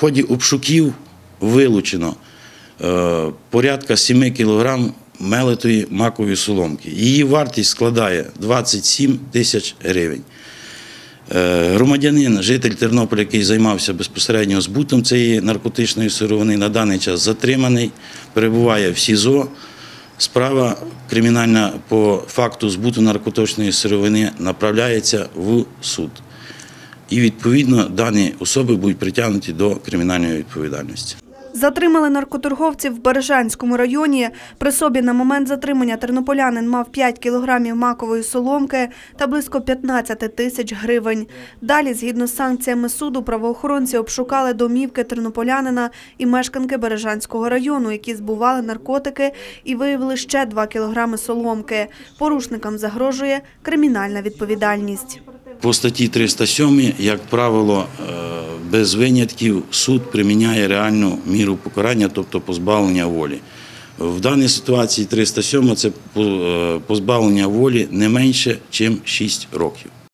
ході обшуків вилучено е, порядка 7 кілограм мелитої макової соломки. Її вартість складає 27 тисяч гривень. Е, Громадянин, житель Тернополя, який займався безпосередньо збутом цієї наркотичної сировини, на даний час затриманий, перебуває в СІЗО. Справа кримінальна по факту збуту наркотичної сировини направляється в суд. І відповідно дані особи будуть притягнуті до кримінальної відповідальності. Затримали наркоторговців в Бережанському районі. При собі на момент затримання тернополянин мав 5 кілограмів макової соломки та близько 15 тисяч гривень. Далі, згідно з санкціями суду, правоохоронці обшукали домівки тернополянина і мешканки Бережанського району, які збували наркотики і виявили ще 2 кілограми соломки. Порушникам загрожує кримінальна відповідальність. По статті 307, як правило, е, без винятків суд приміняє реальну міру покарання, тобто позбавлення волі. В даній ситуації 307 це е, позбавлення волі не менше, ніж 6 років.